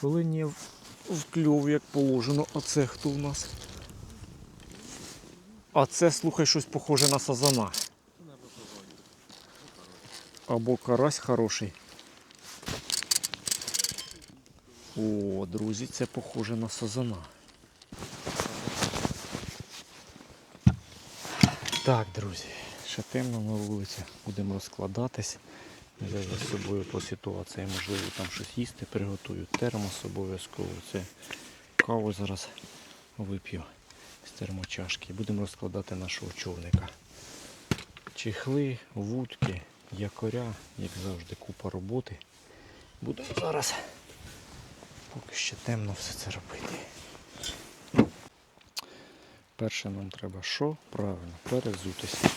Коли не в в як положено, а це хто у нас? А це, слухай, щось похоже на сазана. Або карась хороший. О, друзі, це похоже на сазана. Так, друзі, ще темно на вулиці, будемо розкладатись. Взяв з собою по ситуації, можливо, там щось їсти приготую. Термос обов'язково. Це каву зараз вип'ю з термочашки. Будемо розкладати нашого човника. Чехли, вудки, якоря, як завжди, купа роботи. Будемо зараз, поки ще темно все це робити. Перше нам треба що? Правильно, перезутися.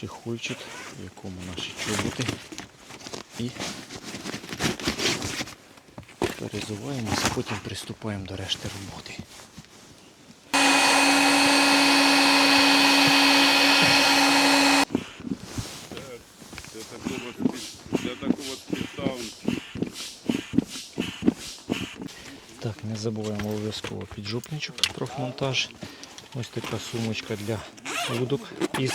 Чехольчик, в якому наші чоботи. І перезуваємося, потім приступаємо до решти роботи. Так, не забуваємо обов'язково піджопничок профмонтаж. Ось така сумочка для вудок із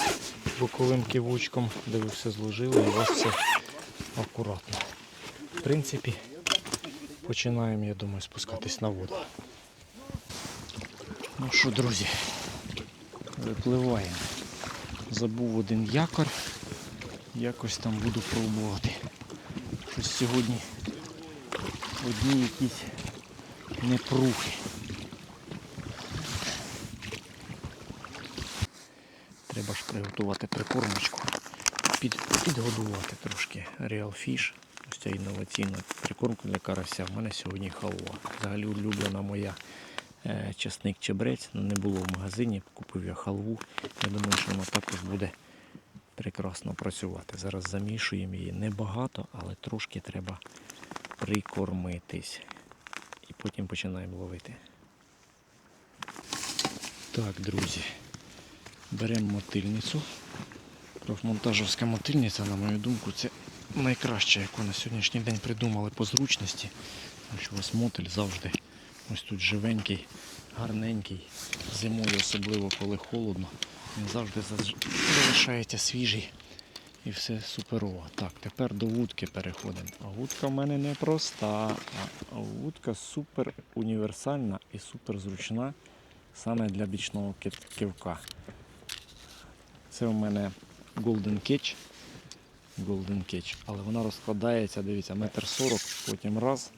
боковим кивочком, де ви все зложили і у вас все акуратно. В принципі, починаємо, я думаю, спускатись на воду. Ну що, друзі, випливаємо. Забув один якор. Якось там буду пробувати. Щось сьогодні одні якісь непрухи. Треба ж приготувати прикормочку. Під, підгодувати трошки Real Fish. Ось ця інноваційна прикормка для карася. У мене сьогодні халва. Взагалі улюблена моя е, часник чебрець. Ну, не було в магазині, купив я халву. Я думаю, що вона також буде прекрасно працювати. Зараз замішуємо її небагато, але трошки треба прикормитись. І потім починаємо ловити. Так, друзі. Беремо мотильницю. Профмонтажівська мотильниця, на мою думку, це найкраще, яку на сьогоднішній день придумали по зручності. Тому що ось мотиль завжди ось тут живенький, гарненький. Зимою, особливо коли холодно. Він завжди залишається свіжий і все суперово. Так, тепер до вудки переходимо. А вудка в мене не проста, а вудка супер універсальна і супер зручна саме для бічного ки- кивка. Це у мене Golden Catch. Golden Catch. Але вона розкладається, дивіться, метр сорок, потім раз,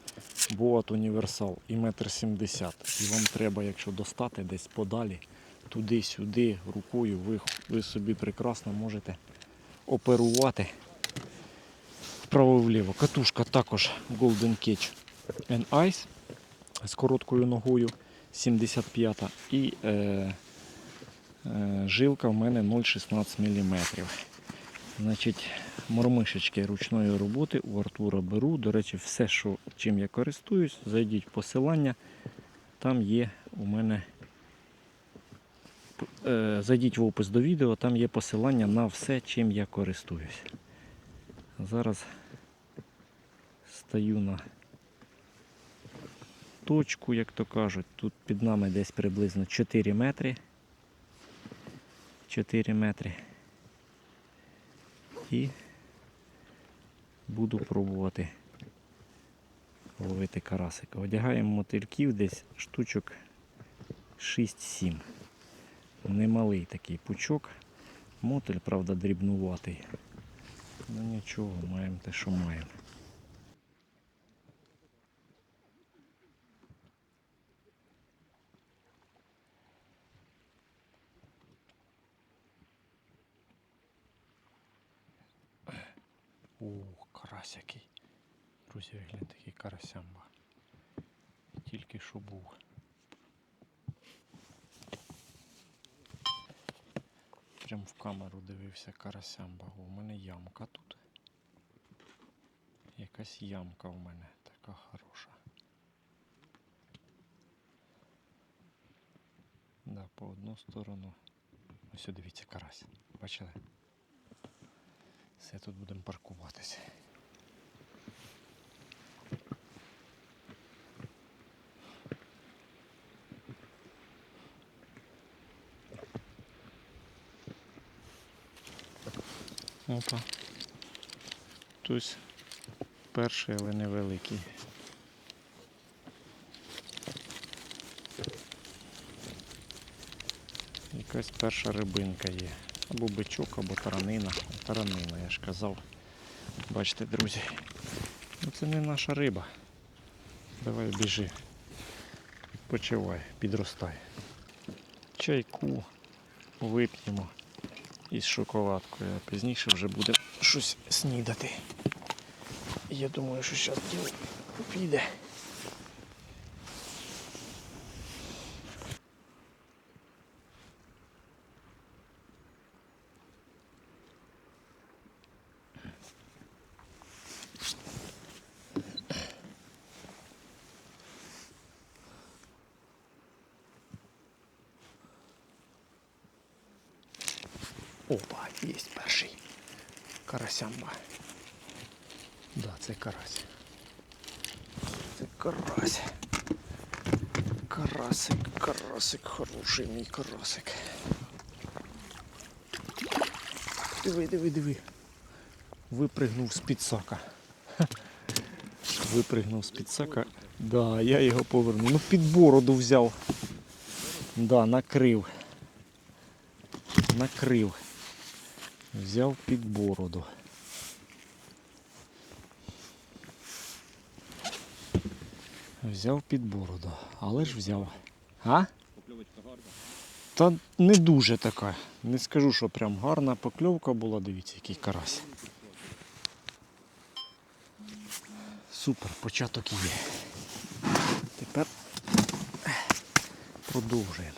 Boat універсал і метр сімдесят. І вам треба, якщо достати десь подалі, туди-сюди, рукою, ви, ви собі прекрасно можете оперувати вправо-вліво. Катушка також Golden Catch and Ice з короткою ногою 75 і е, жилка в мене 0,16 мм. Значить, мормишечки ручної роботи у Артура беру. До речі, все, що, чим я користуюсь, зайдіть в посилання. Там є у мене. е, Зайдіть в опис до відео, там є посилання на все, чим я користуюсь. Зараз стаю на точку, як то кажуть. Тут під нами десь приблизно 4 метри. 4 метри. І буду пробувати ловити карасика. Одягаємо мотильків десь штучок 6-7. Немалий такий пучок. Мотиль, правда, дрібнуватий. Ну нічого, маємо те, що маємо. О, який. Друзі, гляньте, такий карасямба. Тільки що був. Прям в камеру дивився карасямба. У мене ямка тут. Якась ямка у мене така хороша. Да, по одну сторону. Ось дивіться карась. Бачили? Все тут будемо паркуватися. Опа. Тобто перший, але невеликий. Якась перша рибинка є. Або бичок, або таранина. Таранина, я ж казав. Бачите, друзі. Ну це не наша риба. Давай біжи. Відпочивай, підростай. Чайку вип'ємо із шоколадкою, а пізніше вже буде щось снідати. Я думаю, що зараз діло піде. Опа, є перший. Карасямба. Да, це карась. Це карась. Карасик, карасик, хороший мій карасик. Диви, диви, диви. Випригнув з підсака. Випригнув з підсака. Да, я його повернув. Ну під бороду взяв. Да, накрив. Накрив. Взяв під бороду. Взяв під бороду, але ж взяв. А? Покльовочка гарна. Та не дуже така. Не скажу, що прям гарна покльовка була. Дивіться, який карась. Супер, початок є. Тепер продовжуємо.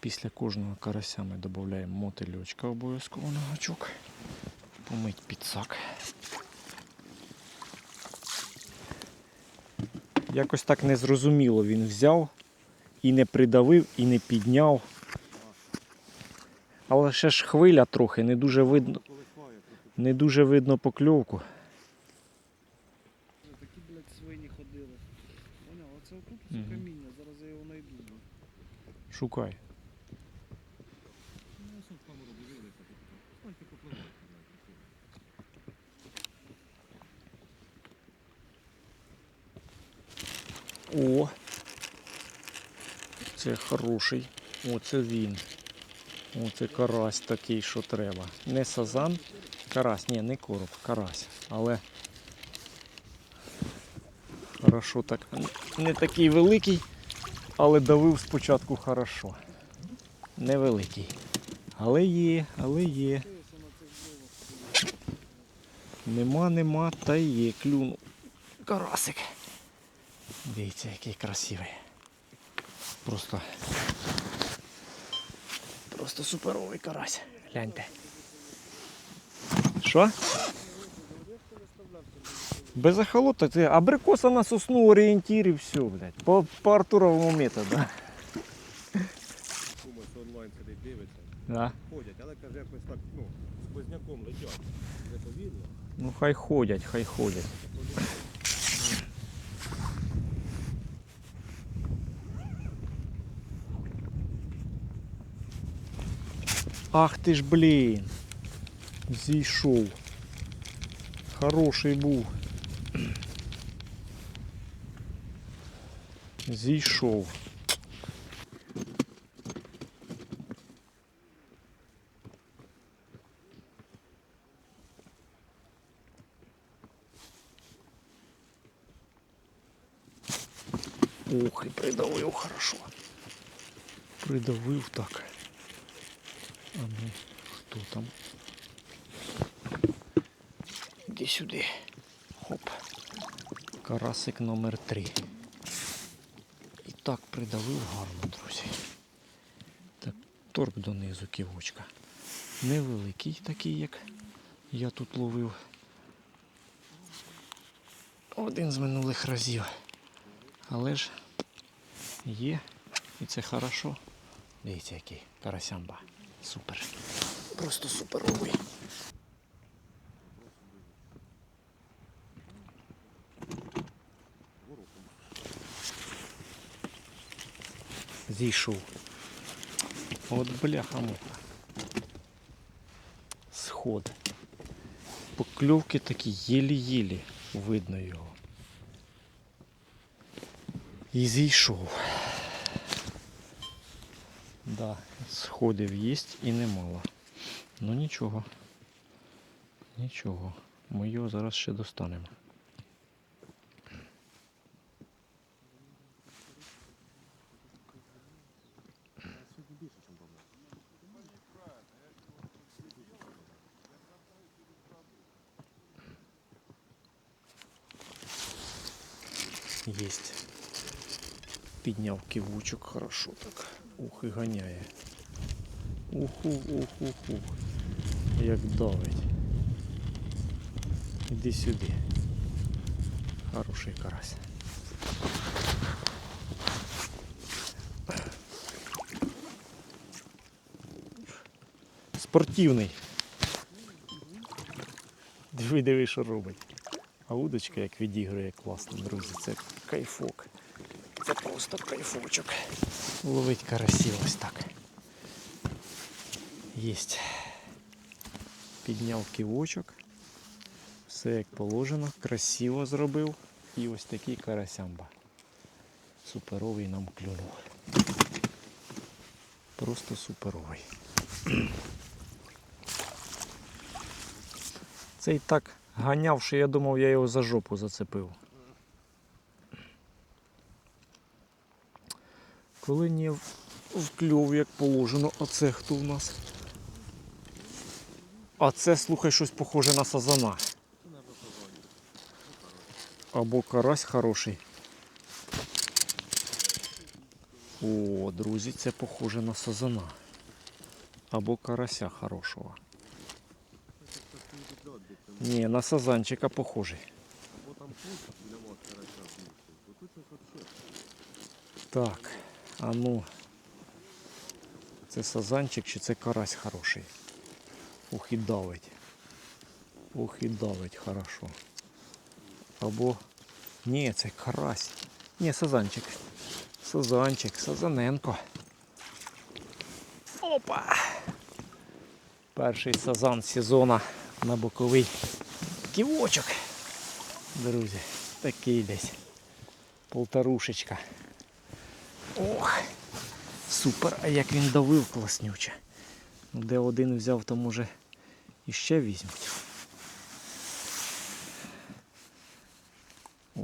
Після кожного карася ми додаємо мотильочка обов'язково на гачок. Помить підсак. Якось так незрозуміло він взяв і не придавив, і не підняв. Але ще ж хвиля трохи, не дуже видно, не дуже видно покльовку. Такі, блядь, свині ходили. Оце Мгм. каміння, зараз я його знайду. Шукай. Ну, я сам в камеру дивилися. Станьте попливати. О! Це хороший. Оце він. Оце карась такий, що треба. Не сазан, карась, ні, не короб, карась. Але хорошо так. Не такий великий, але давив спочатку хорошо. Невеликий. Але є, але є. Нема, нема, та є. Клюнув. Карасик. Дивіться, який красивий. Просто. Просто суперовий карась. Гляньте. Що? Без охолота, ти абрикоса на сосну орієнтір і все, блядь. По, по Артуровому методу. Кума, що онлайн сидить, дивиться. Да. Ходять, але каже, якось так, ну, з позняком летять. Неповільно. Ну хай ходять, хай ходять. Ах ти ж блін. Зійшов. Хороший був. Зійшов. Ух, і придавив хорошо. Придавив так. А ну, хто там? Іди сюди. Хоп. Карасик номер три. І так придавив гарно, друзі. Так, торк донизу ківочка. Невеликий такий, як я тут ловив. Один з минулих разів. Але ж є. І це хорошо. Дивіться, який карасямба. Супер. Просто суперовий. Зійшов. От бляха муха. Сход. покльовки такі єлі-єлі видно його. І зійшов. Да, сходив є і немало. Ну нічого. Нічого. Ми його зараз ще достанемо. Есть. Підняв кивучок хорошо так. Ух і ганяє. Уху, ух, ух, ух. Як давить. Іди сюди. Хороший карась. Спортивний. Диви, диви, що робить. А удочка як відігрує класно, друзі. Це кайфок. Просто кайфочок. Ловить карасів ось так. Єсть. Підняв кивочок. Все як положено, красиво зробив. І ось такий карасямба. Суперовий нам клюнув. Просто суперовий. Цей так ганяв, що я думав, я його за жопу зацепив. Коли не в- вклюв, як положено, а це хто в нас? А це, слухай, щось похоже на сазана. Або карась хороший. О, друзі, це похоже на сазана. Або карася хорошого. Ні, на сазанчика похожий. Так, а ну. Це сазанчик чи це карась хороший? Ух і давить. Ух і давить хорошо. Або. Ні, це карась. Ні, сазанчик. Сазанчик, сазаненко. Опа! Перший сазан сезону на боковий ківочок. Друзі, такий десь. Полторушечка. Ох, супер, а як він давив класнюче. Ну, Де один взяв, то може іще візьмуть.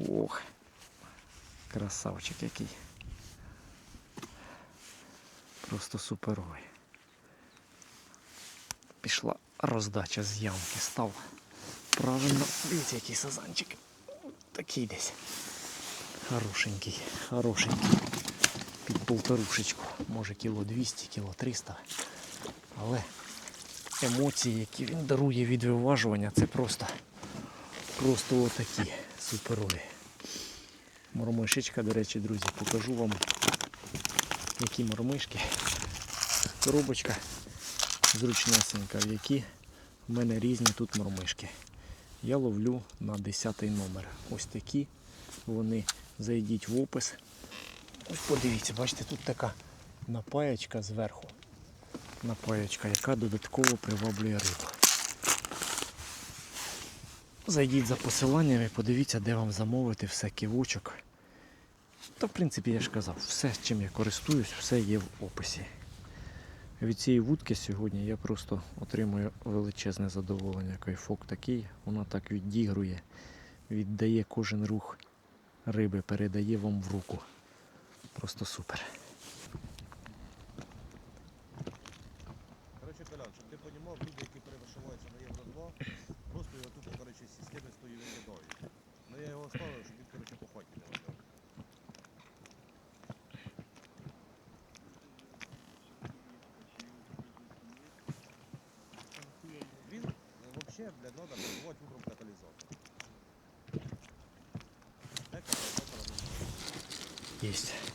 Ох, красавчик який. Просто суперовий. Пішла роздача з ямки, став. Правильно, дивіться, який сазанчик. Такий десь. Хорошенький, хорошенький. Під полторушечку. Може кіло 200, кіло 300. Але емоції, які він дарує від виважування, це просто, просто отакі суперові. Мормишечка, до речі, друзі, покажу вам, які мормишки. Коробочка зручнесенька, в які в мене різні тут мормишки. Я ловлю на 10 номер. Ось такі вони. Зайдіть в опис. Ось подивіться, бачите, тут така напаєчка зверху. Напаєчка, яка додатково приваблює рибу. Зайдіть за посиланням і подивіться, де вам замовити все ківочок. Та, в принципі, я ж казав, все, чим я користуюсь, все є в описі. Від цієї вудки сьогодні я просто отримую величезне задоволення. Кайфок такий, вона так відігрує, віддає кожен рух риби, передає вам в руку. Просто супер. Короче, Колян, щоб ти розумів, люди, які перевишиваються на євро 2, просто його тут, короче, з системи стою викидають. Ну я його ставив, щоб він, короче, по не летав. Він взагалі, блядь, треба пробувати утром каталізатор. Есть.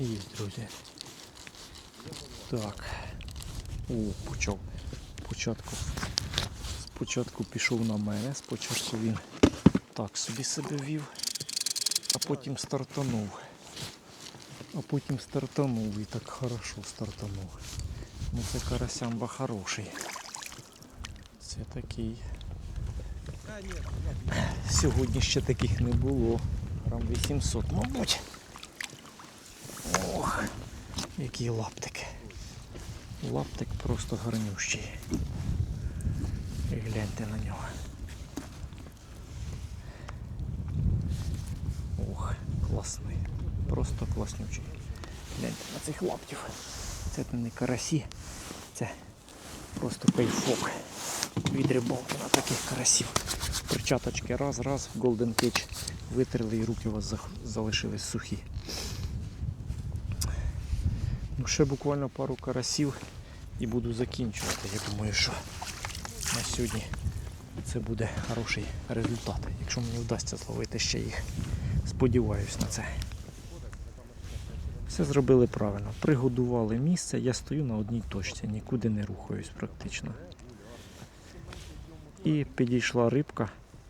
Есть, друзі. Так. О, почав. Спочатку. Спочатку пішов на мене, спочатку він так собі себе вів, а потім стартанув. А потім стартанув і так хорошо стартанув. Ну це карасямба хороший. Це такий. Сьогодні ще таких не було. Грам 800, мабуть. Який лаптик. Лаптик просто гарнющий. І гляньте на нього. Ох, класний. Просто класнючий. Гляньте на цих лаптів. Це не карасі, це просто кайфок від рибалки на таких карасів. Перчаточки раз, раз, Golden Cage витерли і руки у вас залишились сухі. Ще буквально пару карасів і буду закінчувати. Я думаю, що на сьогодні це буде хороший результат. Якщо мені вдасться зловити ще їх. Сподіваюсь на це. Все зробили правильно. Пригодували місце, я стою на одній точці, нікуди не рухаюсь практично. І підійшла рибка,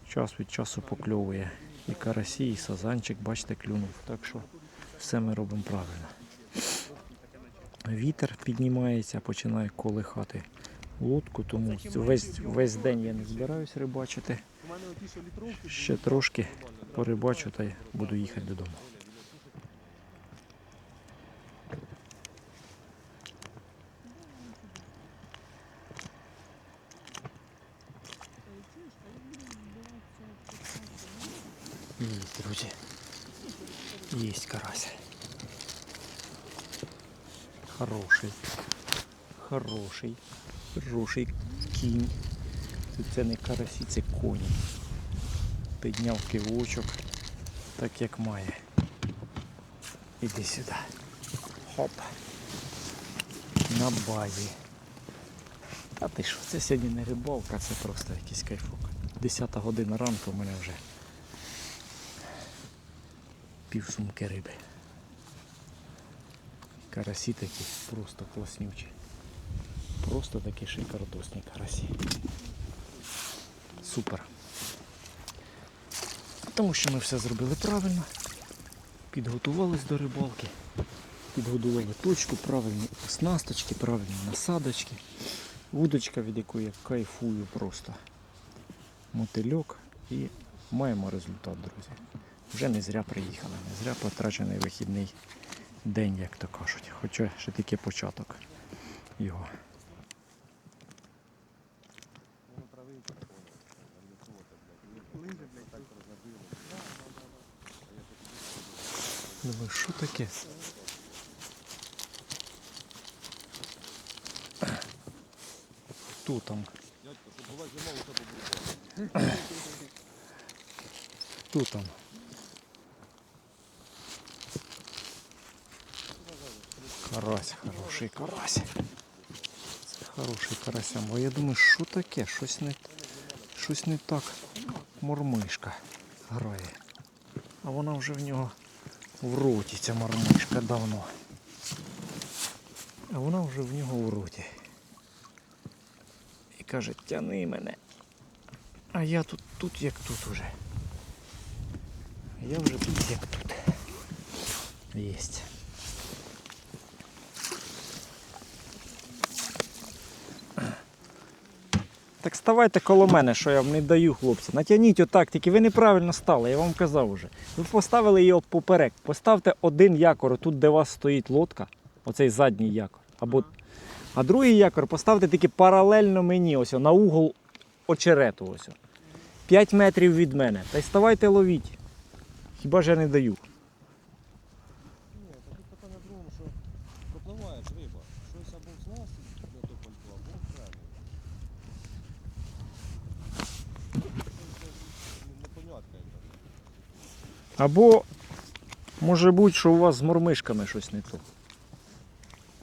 час від часу покльовує. І карасі, і сазанчик, бачите, клюнув. Так що все ми робимо правильно. Вітер піднімається, починає колихати лодку, тому весь, весь день я не збираюсь рибачити. Ще трошки порибачу та й буду їхати додому. Есть, друзі. Есть карась. Хороший. Хороший. Хороший кінь. Це не карасі, це коні. Підняв кивочок, так як має. Іди сюди. Хоп. На базі. А ти що, це сьогодні не рибалка, це просто якийсь кайфок. 10 година ранку в мене вже пів сумки риби. Карасі такі просто класнючі. Просто такі шикардосні карасі. Супер. Тому що ми все зробили правильно. Підготувались до рибалки. Підготували точку, правильні снасточки, правильні насадочки. Вудочка, від якої я кайфую просто. Мотильок і маємо результат, друзі. Вже не зря приїхали, не зря потрачений вихідний день, як то кажуть. Хоча ще тільки початок його. воно травинка. Лижи, блядь, так розробили. Думаю, що таке? Хто там? Хто там? Карась, хороший карась. Це хороший карася. Бо я думаю, що таке? Щось не, щось не так. Мормишка грає. А вона вже в нього в роті, ця мармишка давно. А вона вже в нього в роті. І каже, тяни мене. А я тут, тут як тут уже. Я вже тут як тут. Єсть. Так ставайте коло мене, що я вам не даю, хлопці. Натягніть отак, тільки ви неправильно стали, я вам казав уже. Ви поставили його поперек. Поставте один якор, тут де у вас стоїть лодка, оцей задній якор. Або... А другий якор поставте тільки паралельно мені, ось на угол очерету. Ось. 5 метрів від мене. Та й ставайте ловіть. Хіба ж я не даю? Ні, та тут питання в другому, що пропливає ж риба. Щось або в снасті для того пальто, або в крамі. Непонятка яка. Або може бути, що у вас з мормишками щось не то.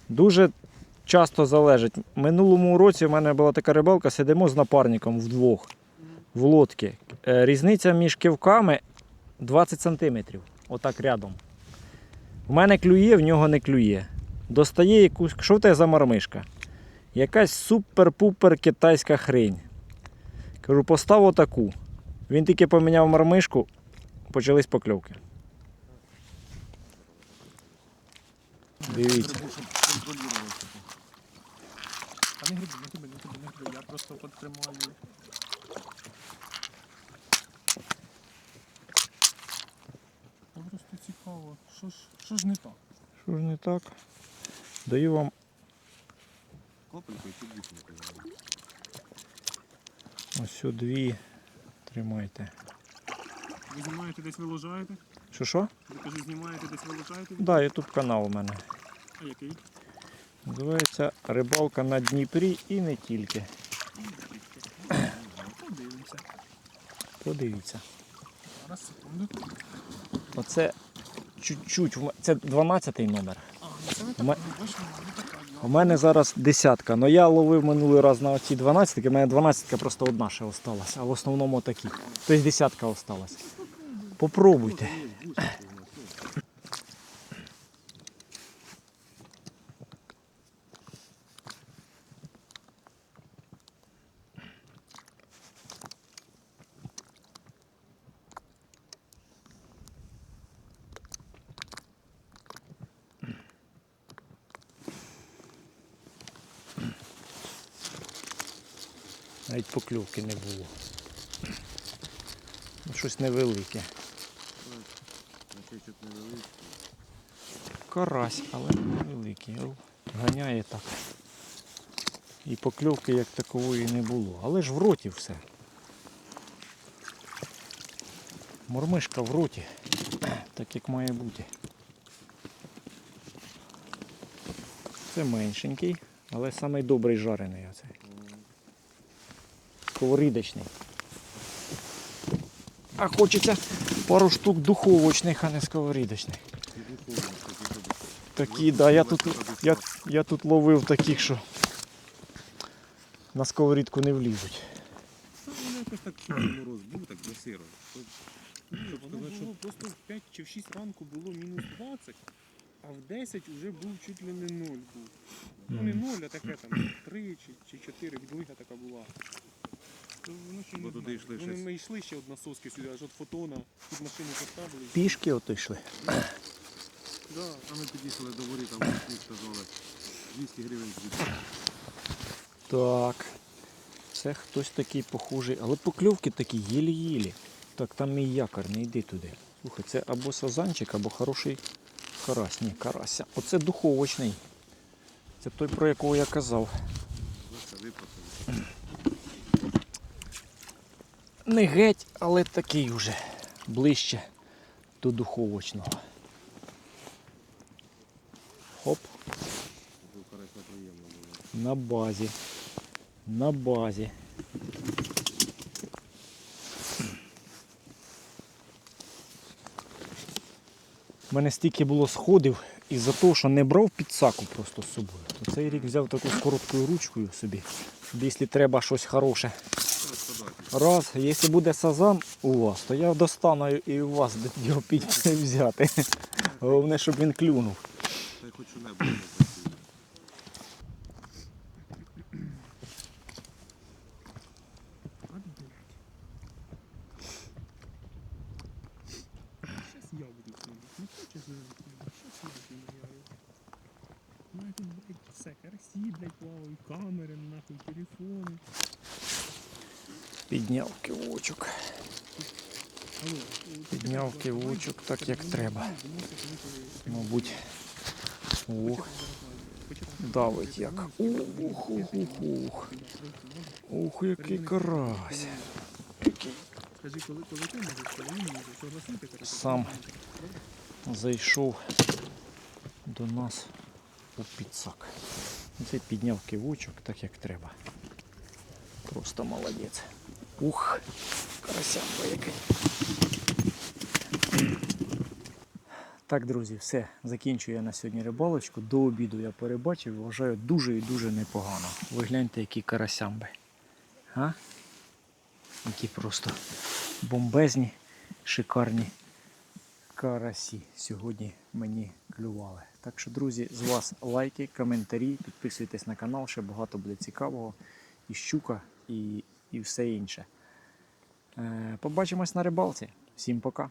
Дуже часто залежить. Минулому році в мене була така рибалка, сидимо з напарником вдвох в лодці. Е, Різниця між кивками 20 см. Отак рядом. В мене клює, в нього не клює. Достає якусь. Що тебе за мормишка? Якась супер-пупер китайська хрень. Кажу, постав отаку. Він тільки поміняв мормишку, почались покльовки. Дивіться. Та не гриби, не гриби, не гриби, не гриби, я просто підтримаю. Просто цікаво, що ж, що ж не так? Що ж не так? Даю вам Копелькою чи бусинкою? ось дві. Тримайте. Ви знімаєте десь виложаєте? Що що? Ви кажу, знімаєте десь виложаєте? Да, ютуб канал у мене. А який? Називається Рибалка на Дніпрі і не тільки. Подивимося. Подивіться. Зараз секунду. Оце чуть-чуть. Це 12 номер. А, ну це так, ну. У мене зараз десятка. але я ловив минулий раз на оці 12, у мене 12 просто одна ще осталась, а в основному такі. Тобто десятка осталась. Попробуйте. Навіть покльовки не було. Щось невелике. Карась, але невеликий. Ганяє так. І покльовки як такової не було. Але ж в роті все. Мормишка в роті. Так як має бути. Це меншенький, але самий жарений оцей. Сковорідочний. А хочеться пару штук духовочних, а не сковорідочних. Такі, да, я тут, я, я тут ловив таких, що на сковорідку не влізуть. Та воно якось так мороз був, так до сиро. Воно було просто в 5 чи в 6 ранку було мінус 20, а в 10 вже був чуть ли не 0 був. Ну не 0, а таке там 3 чи, чи 4 відлига така була. Ще Бо не туди знаю. йшли Вони щось. ми йшли ще от насоски сюди, аж от фотона, тут машину поставили. Пішки ото йшли. Да. А ми під'їхали до воріт, там мені сказали 200 гривень звідси. Так. Це хтось такий похожий, але покльовки такі єлі-єлі. Так, там мій якор, не йди туди. Слухай, це або сазанчик, або хороший карась. Ні, карася. Оце духовочний. Це той, про якого я казав. Просто випросили. Не геть, але такий уже ближче до духовочного. Хоп, на базі. На базі. У мене стільки було сходів із-за того, що не брав підсаку просто з собою. То цей рік взяв таку з короткою ручкою собі, щоб якщо треба щось хороше. Раз, якщо буде сазан у вас, то я достану і у вас його під взяти. Головне, щоб він клюнув. Та я хочу небо не працює. А, блядь. Щас я буду ходити. Ну хочеш зараз, щас я знімаю. Ну я тут, блядь, все, карасі, блядь, плавають, камери, нахуй, телефони. Підняв кивочок. Алло, Підняв кивочок так, як треба. Мабуть. Ух, давить як. Ух, ух, ух, ух. Ух, який карась. Сам. зайшов до нас у підсак. Це підняв кивочок так, як треба. Просто молодець. Ух, карасянка який. Так, друзі, все. Закінчую я на сьогодні рибалочку. До обіду я перебачив, вважаю дуже і дуже непогано. Ви гляньте, які карасямби. А? Які просто бомбезні, шикарні карасі сьогодні мені клювали. Так що, друзі, з вас лайки, коментарі, підписуйтесь на канал, ще багато буде цікавого. І щука, і, і все інше. Е, побачимось на рибалці. Всім пока!